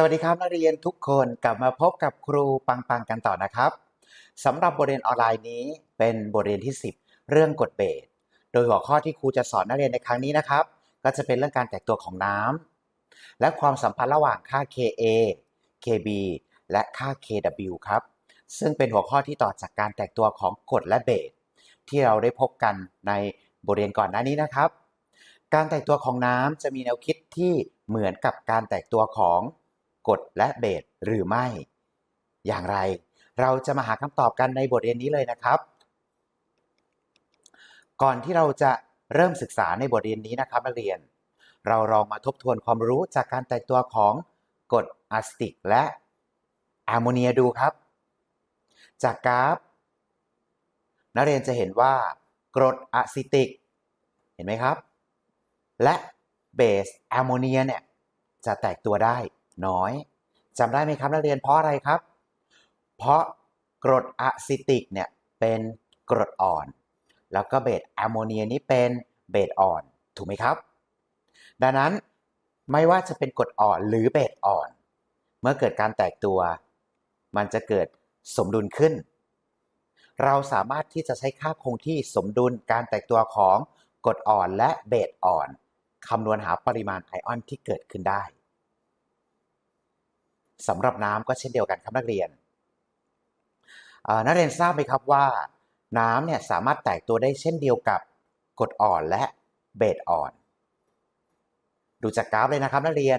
สวัสดีครับนักเรียนทุกคนกลับมาพบกับครูปังปังกันต่อนะครับสำหรับบทเรียนออนไลน์นี้เป็นบทเรียนที่ 10 เรื่องกฎเบสโดยหัวข้อที่ครูจะสอนนักเรียนในครั้งนี้นะครับ ก็จะเป็นเรื่องการแตกตัวของน้ำและความสัมพันธ์ระหว่างค่า Ka Kb และค่า Kw ครับ ซึ่งเป็นหัวข้อที่ต่อจากการแตกตัวของกฎและเบสที่เราได้พบกันในบทเรียนก่อนหน้านี้นะครับ การแตกตัวของน้ำจะมีแนวคิดที่เหมือนกับการแตกตัวของ กฎและเบสหรือไม่ อย่างไร เราจะมาหาคำตอบกันในบทเรียนนี้เลยนะครับ ก่อนที่เราจะเริ่มศึกษาในบทเรียนนี้นะครับนักเรียน เราลองมาทบทวนความรู้จากการแตกตัวของกรดอะซิติกและแอมโมเนียดูครับ จากกราฟนักเรียนจะเห็นว่ากรดอะซิติก เห็นไหมครับ และเบสแอมโมเนียเนี่ยจะแตกตัวได้ น้อยจำได้ไหมครับนักเรียนเพราะอะไรครับ เพราะกรดอะซิติกเนี่ยเป็นกรดอ่อน แล้วก็เบสแอมโมเนียนี้เป็นเบสอ่อน ถูกไหมครับ ดังนั้นไม่ว่าจะเป็นกรดอ่อนหรือเบสอ่อน เมื่อเกิดการแตกตัว มันจะเกิดสมดุลขึ้น เราสามารถที่จะใช้ค่าคงที่สมดุลการแตกตัวของกรดอ่อนและเบสอ่อนคำนวณหาปริมาณไอออนที่เกิดขึ้นได้ สำหรับน้ำก็เช่นเดียวกันครับนักเรียนนักเรียนทราบไหมครับว่าน้ำเนี่ยสามารถแตกตัวได้เช่นเดียวกับกรดอ่อนและเบสอ่อน ดูจากกราฟเลยนะครับนักเรียน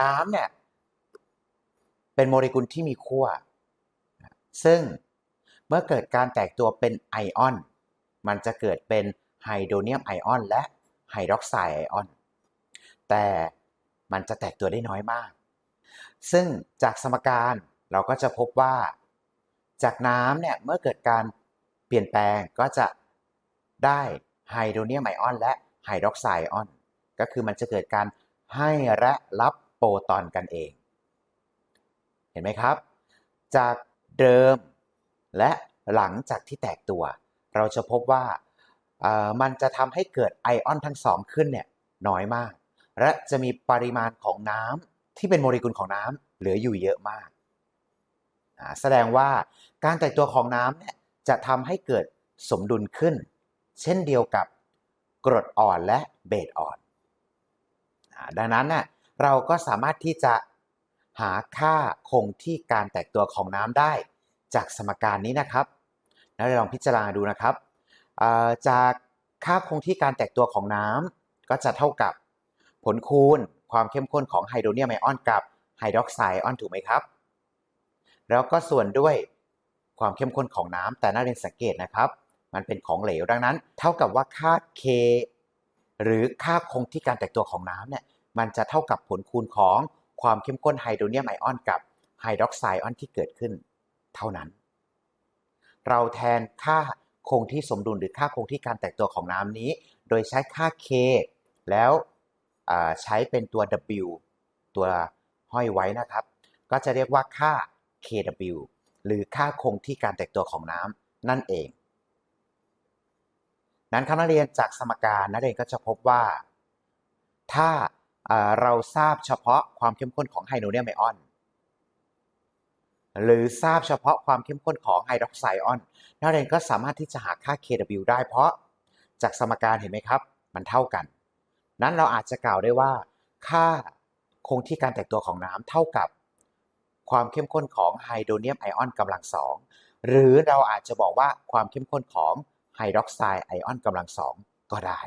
น้ำเนี่ยเป็นโมเลกุลที่มีขั้ว ซึ่งเมื่อเกิดการแตกตัวเป็นไอออน มันจะเกิดเป็นไฮโดรเนียมไอออนและไฮดรอกไซด์ไอออน แต่มันจะแตกตัวได้น้อยมาก ซึ่งจากสมการเราก็จะพบว่า จากน้ำเนี่ยเมื่อเกิดการเปลี่ยนแปลงก็จะได้ไฮโดรเนียมไอออน และไฮดรอกไซด์ไอออน ก็คือมันจะเกิดการให้และรับโปรตอนกันเอง เห็นไหมครับ จากเดิมและหลังจากที่แตกตัว เราจะพบว่ามันจะทำให้เกิดไอออนทั้งสองขึ้นเนี่ยน้อยมาก และจะมีปริมาณของน้ำ ที่เป็นโมเลกุลของน้ำเหลืออยู่เยอะมาก แสดงว่าการแตกตัวของน้ำเนี่ยจะทำให้เกิดสมดุลขึ้น เช่นเดียวกับกรดอ่อนและเบสอ่อน ดังนั้นน่ะเราก็สามารถที่จะหาค่าคงที่การแตกตัวของน้ำได้ จากสมการนี้นะครับ แล้วลองพิจารณาดูนะครับจากค่าคงที่การแตกตัวของน้ำก็จะเท่ากับผลคูณ ความเข้มข้นของไฮโดรเนียมไอออนกับไฮดรอกไซด์ไอออนถูกไหมครับ แล้วก็ส่วนด้วยความเข้มข้นของน้ำแต่น่าเรียนสังเกตนะครับ มันเป็นของเหลวดังนั้น เท่ากับว่าค่า K หรือค่าคงที่การแตกตัวของน้ำเนี่ยมันจะเท่ากับผลคูณของความเข้มข้นไฮโดรเนียมไอออนกับไฮดรอกไซด์ไอออนที่เกิดขึ้น เท่านั้น เราแทนค่าคงที่สมดุลหรือค่าคงที่การแตกตัวของน้ำนี้ โดยใช้ค่า K แล้ว ใช้เป็นตัว W ตัวห้อยไว้นะครับ ก็จะเรียกว่าค่า KW หรือค่าคงที่การแตกตัวของน้ำนั่นเอง นั้นคณะเรียนจากสมการนักเรียนก็จะพบว่า ถ้าเราทราบเฉพาะความเข้มข้นของไฮโดรเนียมไอออน หรือทราบเฉพาะความเข้มข้นของไฮดรอกไซด์ออน นักเรียนก็สามารถที่จะหาค่า KW ได้เพราะจากสมการเห็นไหมครับ มันเท่ากัน นั้นเราอาจจะกล่าวได้ว่า ค่าคงที่การแตกตัวของน้ำเท่ากับความเข้มข้นของไฮโดรเนียมไอออนกำลังสองหรือเราอาจจะบอกว่าความเข้มข้นของไฮดรอกไซด์ไอออนกำลังสองก็ได้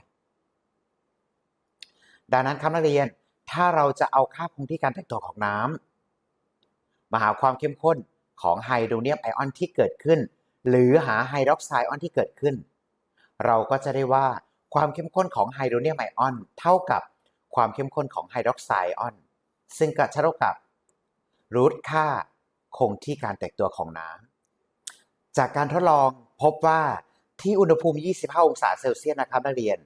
ดังนั้นครับนักเรียนถ้าเราจะเอาค่าคงที่การแตกตัวของน้ำมาหาความเข้มข้นของไฮโดรเนียมไอออนที่เกิดขึ้น หรือหาไฮดรอกไซด์ไอออนที่เกิดขึ้น เราก็จะได้ว่า ความเข้มข้นของไฮโดรเนียมไอออน เท่ากับความเข้มข้นของไฮดรอกไซด์ไอออน ซึ่งก็เท่ากับรูทค่าคงที่การแตกตัวของน้ำจากการทดลองพบว่าที่อุณหภูมิ 25 องศาเซลเซียสนะครับนักเรียน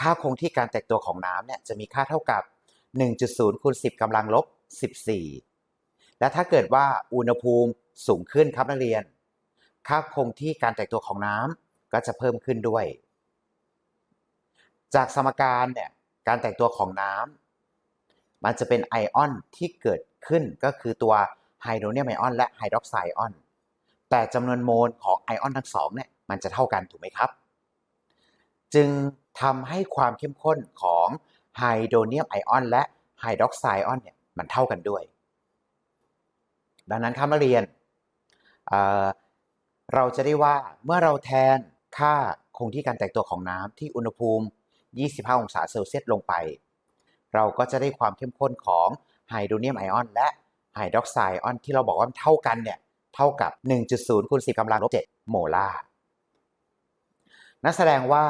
ค่าคงที่การแตกตัวของน้ำเนี่ยจะมีค่าเท่ากับ 1.0คูณ10กำลังลบ 14 และถ้าเกิดว่าอุณหภูมิสูงขึ้นครับนักเรียน ค่าคงที่การแตกตัวของน้ำก็จะเพิ่มขึ้นด้วย จากสมการเนี่ยการแตกตัวของน้ำมันจะเป็นไอออนที่เกิดขึ้นก็คือตัวไฮโดรเนียมไอออนและไฮดรอกไซด์ไอออน แต่จำนวนโมลของไอออนทั้งสองเนี่ยมันจะเท่ากันถูกไหมครับ จึงทำให้ความเข้มข้นของไฮโดรเนียมไอออนและไฮดรอกไซด์ไอออนเนี่ยมันเท่ากันด้วย ดังนั้นครับนักเรียนเเราจะได้ว่าเมื่อเราแทนค่าคงที่การแตกตัวของน้ำที่อุณหภูมิ 25 องศาเซลเซียสลงไป เราก็จะได้ความเข้มข้นของไฮโดรเนียมไอออนและไฮดรอกไซด์ไอออนที่เราบอกว่ามันเท่ากันเนี่ยเท่ากับ 1.0คูณ10กำลังลบ7โมลาร์นั่นแสดงว่า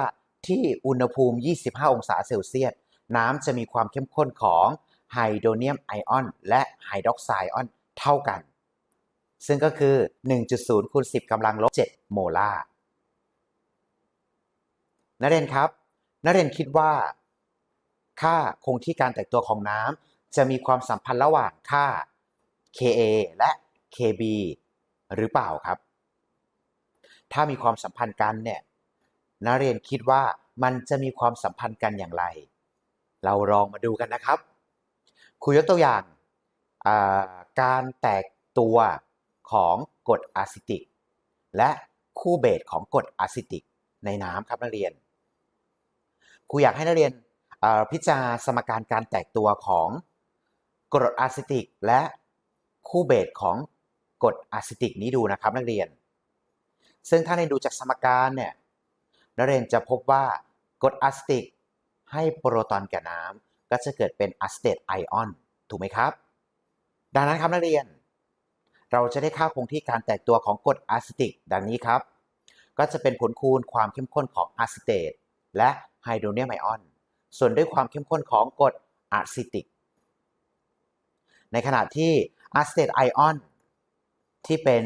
ที่อุณหภูมิ 25 องศาเซลเซียส น้ำจะมีความเข้มข้นของไฮโดรเนียมไอออนและไฮดรอกไซด์ไอออนเท่ากัน ซึ่งก็คือ 1.0คูณ10กำลังลบ7โมลาร์นักเรียนครับ นักเรียนคิดว่า ค่าคงที่การแตกตัวของน้ำจะมีความสัมพันธ์ระหว่างค่า Ka และ Kb หรือเปล่าครับ ถ้ามีความสัมพันธ์กันเนี่ยนักเรียนคิดว่ามันจะมีความสัมพันธ์กันอย่างไร เราลองมาดูกันนะครับครูยกตัวอย่างการแตกตัวของกรดอะซิติก และคู่เบสของกรดอะซิติกในน้ำครับนักเรียน ครูอยากให้นักเรียนพิจารณาสมการการแตกตัวของกรดอะซิติก และคู่เบสของกรดอะซิติกนี้ดูนะครับนักเรียน ซึ่งถ้าในดูจากสมการเนี่ยนักเรียนจะพบว่ากรดอะซิติกให้โปรตอนแก่น้ำก็จะเกิดเป็นอะซิเตตไอออนถูกไหมครับ ดังนั้นครับนักเรียน เราจะได้ค่าคงที่การแตกตัวของกรดอะซิติก ดังนี้ครับ ก็จะเป็นผลคูณความเข้มข้นของอะซิเตตและ ไฮโดรเนียมไอออน ส่วนด้วยความเข้มข้นของกรดอะซิติก ในขณะที่อะซิเตตไอออนที่เป็น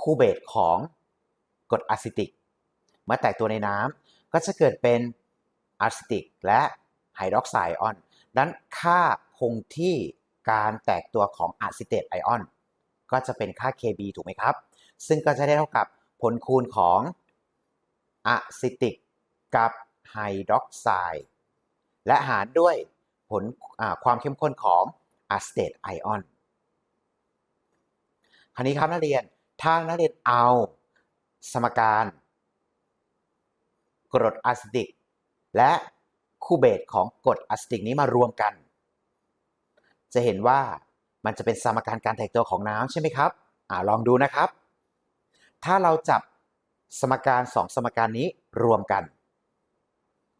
คู่เบสของกรดอะซิติก เมื่อแตกตัวในน้ำก็จะเกิดเป็นอะซิติกและไฮดรอกไซด์ไอออนดังนั้นค่าคงที่การแตกตัวของอะซิเตตไอออน ก็จะเป็นค่า Kb ถูกไหมครับ ซึ่งก็จะได้เท่ากับผลคูณของอะซิติกกับ ไฮดรอกไซด์และหารด้วยผลความเข้มข้นของอะซิเตตไอออนคราวนี้ครับนักเรียนถ้านักเรียนเอาสมการกรดอะซิติก และคู่เบสของกรดอะซิติกนี้มารวมกัน จะเห็นว่ามันจะเป็นสมการการแตกตัวของน้ำใช่ไหมครับอลองดูนะครับ ถ้าเราจับสมการสองสมการนี้รวมกัน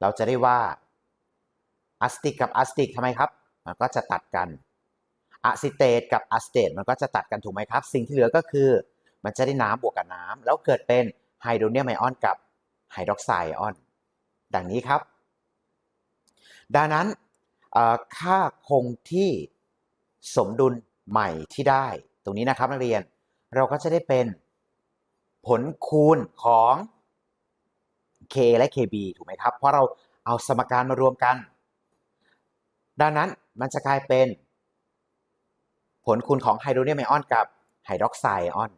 เราจะได้ว่าอะซิติกกับอะซิติกทำไมครับ มันก็จะตัดกันอะซิเตตกับอะซิเตตมันก็จะตัดกันถูกไหมครับ สิ่งที่เหลือก็คือ มันจะได้น้ำบวกกับน้ำแล้วเกิดเป็นไฮโดรเนียมไอออนกับไฮดรอกไซด์ไอออน ดังนี้ครับ ดังนั้นค่าคงที่สมดุลใหม่ที่ได้ ตรงนี้นะครับนักเรียน เราก็จะได้เป็นผลคูณของ K และ KB ถูกไหมครับ เพราะเราเอาสมการมารวมกัน ดังนั้นมันจะกลายเป็น ผลคูณของไฮโดรเนียมไอออนกับไฮดรอกไซด์ไอออน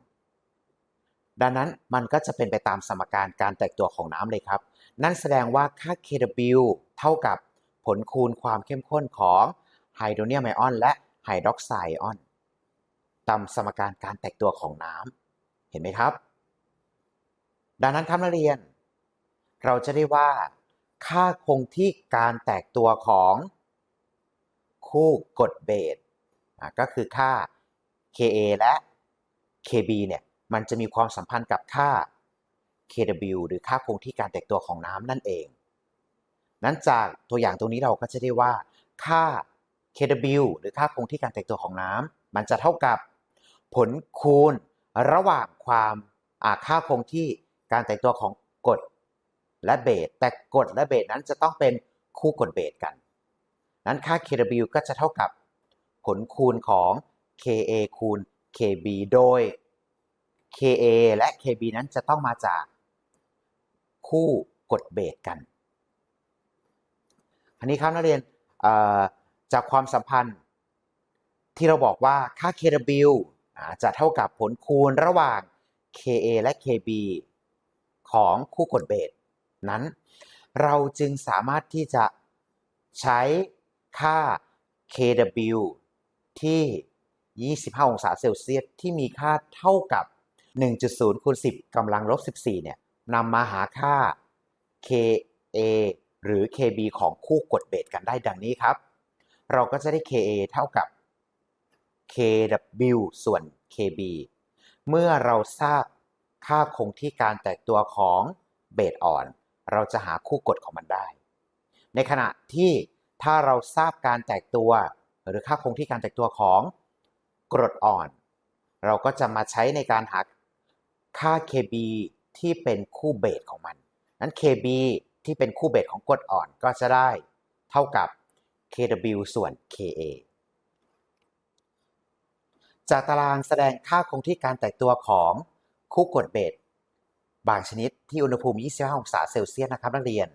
ดังนั้นมันก็จะเป็นไปตามสมการการแตกตัวของน้ำเลยครับ นั่นแสดงว่าค่า Kw เท่ากับผลคูณความเข้มข้นของไฮโดรเนียมไอออนและไฮดรอกไซด์ไอออนตามสมการการแตกตัวของน้ำเห็นไหมครับ ดังนั้นครับนักเรียน เราจะได้ว่า ค่าคงที่การแตกตัวของ คู่กฎเบสก็คือค่า Ka และ Kb เนี่ยมันจะมีความสัมพันธ์กับค่า Kw หรือค่าคงที่การแตกตัวของน้ำนั่นเอง นั้นจากตัวอย่างตรงนี้เราก็จะได้ว่า ค่า Kw หรือค่าคงที่การแตกตัวของน้ำมันจะเท่ากับผลคูณระหว่างความค่าคงที่การแตกตัวของกฎ และเบสแต่กฎและเบสนั้นจะต้องเป็นคู่กฎเบสกันนั้นค่า Kw ก็จะเท่ากับผลคูณของ Ka คูณ Kb โดย Ka และ Kb นั้นจะต้องมาจากคู่กฎเบสกันอันนี้ครับนักเรียนจากความสัมพันธ์ที่เราบอกว่าค่า Kw จะเท่ากับผลคูณระหว่าง Ka และ Kb ของคู่กฎเบส นั้น เราจึงสามารถที่จะใช้ค่า Kw ที่ 25 องศาเซลเซียสที่มีค่าเท่ากับ 1.0คูณ10กำลังลบ 14 เนี่ยนำมาหาค่า Ka หรือ Kb ของคู่กดเบสกันได้ดังนี้ครับ เราก็จะได้ Ka เท่ากับ Kw ส่วน Kb เมื่อเราทราบค่าคงที่การแตกตัวของเบสอ่อน เราจะหาคู่กดของมันได้ ในขณะที่ถ้าเราทราบการแตกตัว หรือค่าคงที่การแตกตัวของกรดอ่อน เราก็จะมาใช้ในการหาค่า Kb ที่เป็นคู่เบสของมัน นั้น Kb ที่เป็นคู่เบสของกรดอ่อนก็จะได้เท่ากับ Kw ส่วน Ka จากตารางแสดงค่าคงที่การแตกตัวของคู่กรดเบส บางชนิดที่อุณหภูมิ 25 องศาเซลเซียสนะครับนักเรียน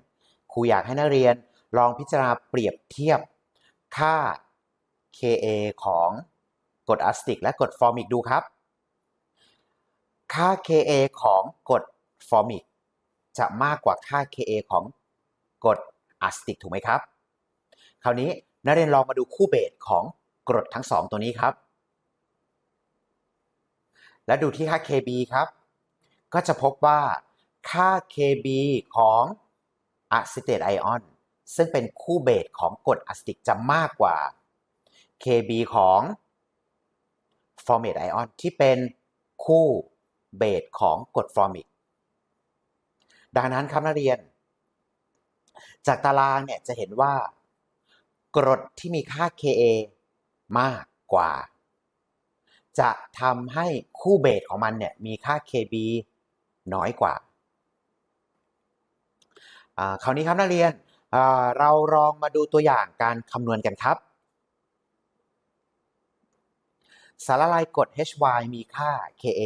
ครูอยากให้นักเรียนลองพิจารณาเปรียบเทียบค่า Ka ของกรดอะซิติกและกรดฟอร์มิกดูครับ ค่า Ka ของกรดฟอร์มิกจะมากกว่าค่า Ka ของกรดอะซิติกถูกไหมครับ คราวนี้นักเรียนลองมาดูคู่เบสของกรดทั้งสองตัวนี้ครับ และดูที่ค่า Kb ครับ ก็จะพบว่าค่า Kb ของอะซิเตตไอออนซึ่งเป็นคู่เบสของกรดอะซิติกจะมากกว่า Kb ของฟอร์เมตไอออนที่เป็นคู่เบสของกรดฟอร์มิก ดังนั้นครับนักเรียน จากตารางเนี่ยจะเห็นว่า กรดที่มีค่า Ka มากกว่า จะทำให้คู่เบสของมันเนี่ยมีค่า Kb น้อยกว่าคราวนี้ครับนักเรียนเราลองมาดูตัวอย่างการคำนวณกันครับ สารละลายกรด HY มีค่า Ka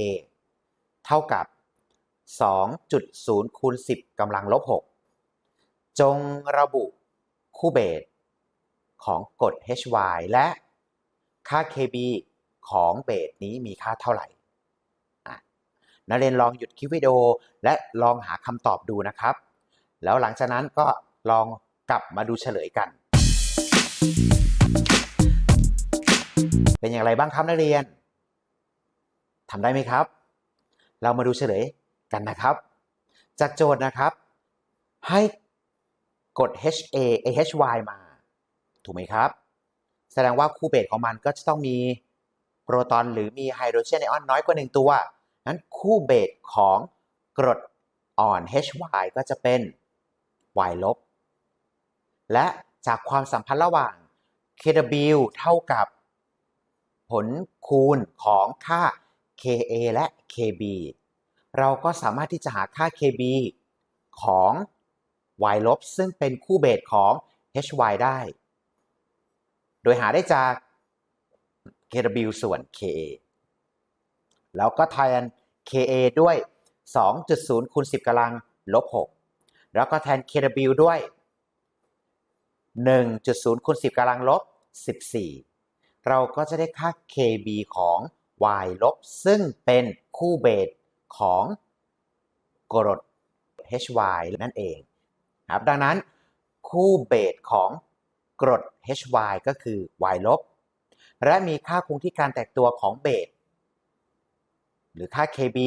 เท่ากับ 2.0คูณ10กำลังลบ 6 จงระบุคู่เบสของกรด HY และค่า Kb ของเบสนี้มีค่าเท่าไหร่ นักเรียนลองหยุดคลิปวิดีโอ และลองหาคำตอบดูนะครับ แล้วหลังจากนั้นก็ลองกลับมาดูเฉลยกัน เป็นอย่างไรบ้างครับนักเรียนทำได้ไหมครับ เรามาดูเฉลยกันนะครับ จากโจทย์นะครับ ให้กด HA AHY มา ถูกไหมครับ แสดงว่าคู่เบสของมันก็จะต้องมีโปรตอนหรือมีไฮโดรเจนไอออนน้อยกว่า 1 ตัว นั้นคู่เบสของกรดอ่อน HY ก็จะเป็น Y ลบ และจากความสัมพันธ์ระหว่าง KW เท่ากับผลคูณของค่า Ka และ Kb เราก็สามารถที่จะหาค่า Kb ของ Y ลบ ซึ่งเป็นคู่เบสของ HY ได้ โดยหาได้จาก Kw ส่วน Ka แล้วก็แทน Ka ด้วย 2.0คูณ10กำลังลบ6แล้วก็แทน Kw ด้วย 1.0คูณ10กำลังลบ14 เราก็จะได้ค่า Kb ของ y ลบ ซึ่งเป็นคู่เบสของกรด hy นั่นเองครับดังนั้นคู่เบสของกรด hy ก็คือ y ลบ และมีค่าคงที่การแตกตัวของเบส หรือค่า kb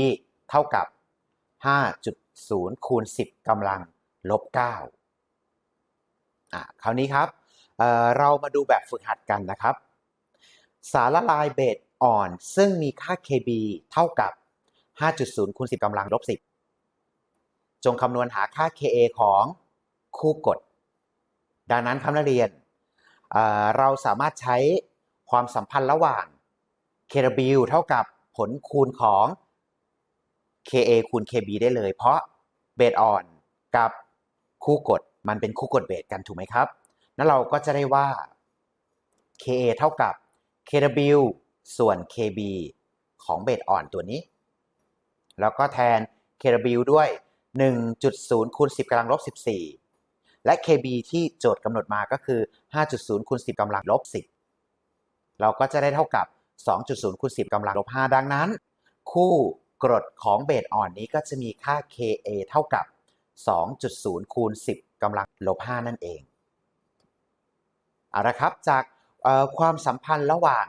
เท่ากับ 5.0 คูณ 10กำลังลบ9อะคราวนี้ครับเเรามาดูแบบฝึกหัดกันนะครับ สารละลายเบสอ่อน ซึ่งมีค่า Kb เท่ากับ 5.0 คูณ 10กำลังลบ 10 จงคำนวณหาค่า Ka ของคู่กฎ ดังนั้นคำนักเรียนเเราสามารถใช้ความสัมพันธ์ระหว่าง Kw เท่ากับ ผลคูณของ Ka คูณ Kb ได้เลย เพราะเบสอ่อนกับคู่กฎมันเป็นคู่กฎเบสกันถูกไหมครับนั้นเราก็จะได้ว่า Ka เท่ากับ Kw ส่วน Kb ของเบสอ่อนตัวนี้ แล้วก็แทน Kw ด้วย 1.0คูณ10กำลังลบ14 และ Kb ที่โจทย์กำหนดมาก็คือ 5.0คูณ10กำลังลบ10 เราก็จะได้เท่ากับ 2.0คูณ10กำลังลบ5ดังนั้น คู่กรดของเบสอ่อนนี้ก็จะมีค่า Ka เท่ากับ 2.0คูณ10กำลังลบ5นั่นเองเอาละครับจากความสัมพันธ์ระหว่าง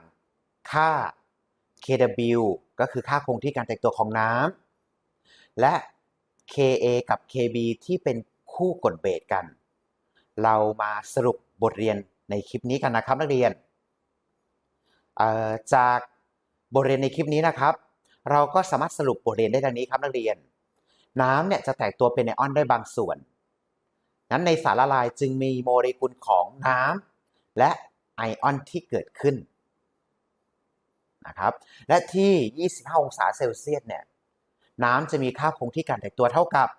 ค่า Kw ก็คือค่าคงที่การแตกตัวของน้ำและ Ka กับ Kb ที่เป็นคู่กฎเบสกัน เรามาสรุปบทเรียนในคลิปนี้กันนะครับนักเรียน จากบทเรียนในคลิปนี้นะครับ เราก็สามารถสรุปบทเรียนได้ดังนี้ครับนักเรียน น้ำเนี่ยจะแตกตัวเป็นไอออนได้บางส่วน นั้นในสารละลายจึงมีโมเลกุลของน้ำและไอออนที่เกิดขึ้นนะครับและที่ 25 องศาเซลเซียสเนี่ยน้ำจะมีค่าคงที่การแตกตัวเท่ากับ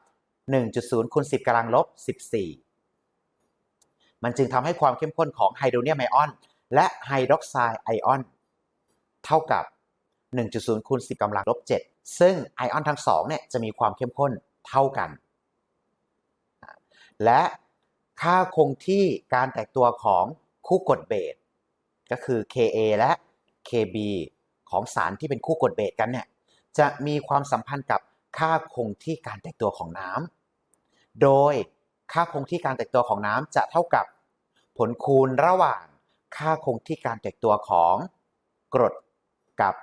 1.0คูณ10กำลังลบ 14 มันจึงทำให้ความเข้มข้นของไฮโดรเนียมไอออน และไฮดรอกไซด์ไอออนเท่ากับ 1.0คูณ10กำลังลบ7ซึ่งไอออนทั้งสองเนี่ยจะมีความเข้มข้นเท่ากัน และค่าคงที่การแตกตัวของคู่กฎเบสก็คือ Ka และ Kb ของสารที่เป็นคู่กฎเบสกันเนี่ยจะมีความสัมพันธ์กับค่าคงที่การแตกตัวของน้ำโดยค่าคงที่การแตกตัวของน้ำจะเท่ากับผลคูณระหว่าง ค่าคงที่การแตกตัวของกรดกับ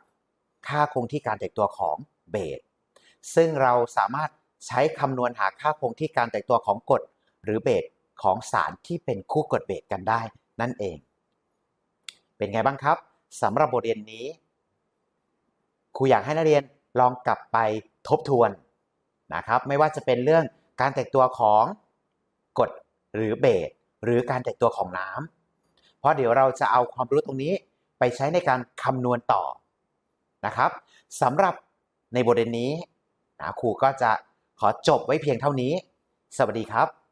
ค่าคงที่การแตกตัวของเบสซึ่งเราสามารถใช้คำนวณหาค่าคงที่การแตกตัวของกรดหรือเบสของสารที่เป็นคู่กฎเบสกันได้นั่นเอง เป็นไงบ้างครับสำหรับบทเรียนนี้ครูอยากให้นักเรียนลองกลับไปทบทวนนะครับ ไม่ว่าจะเป็นเรื่องการแตกตัวของกรดหรือเบสหรือการแตกตัวของน้ำ ราะเดี๋ยวเราจะเอาความรู้ตรงนี้ไปใช้ในการคำนวณต่อนะครับสำหรับในบทเรียนนี้นะครูก็จะขอจบไว้เพียงเท่านี้ สวัสดีครับ